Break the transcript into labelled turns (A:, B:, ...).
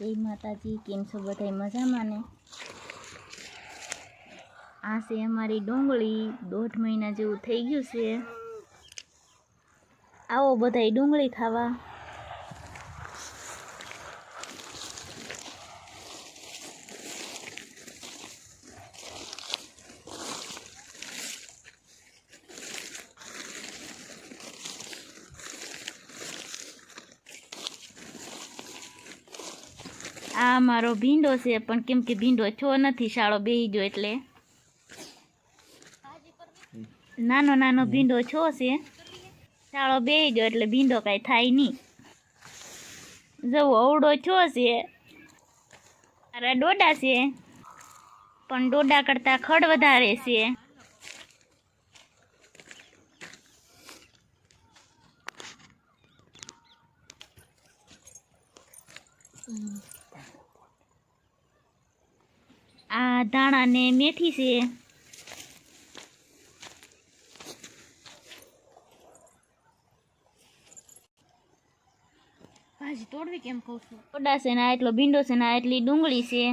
A: જય માતાજી, કેમ છો બધા મજામાં ને? આ છે અમારી ડુંગળી, દોઢ મહિના જેવું થઈ ગયું છે. આવો બધા ડુંગળી ખાવા. આ મારો ભીંડો છે, પણ કેમ કે ભીંડો છો નથી, શાળો બેહી ગયો એટલે. નાનો નાનો ભીંડો છો છે. શાળો બેહી ગયો એટલે ભીંડો કાંઈ થાય નહીં. જવો અવડો છો છે. મારા ડોડા છે, પણ ડોડા કરતાં ખડ વધારે છે. આ ધાણા ને મેથી છે. ભાજી તોડવી કેમ કહું છું? ટોડા છે ને આ એટલો ભીંડો છે ને આ એટલી ડુંગળી છે.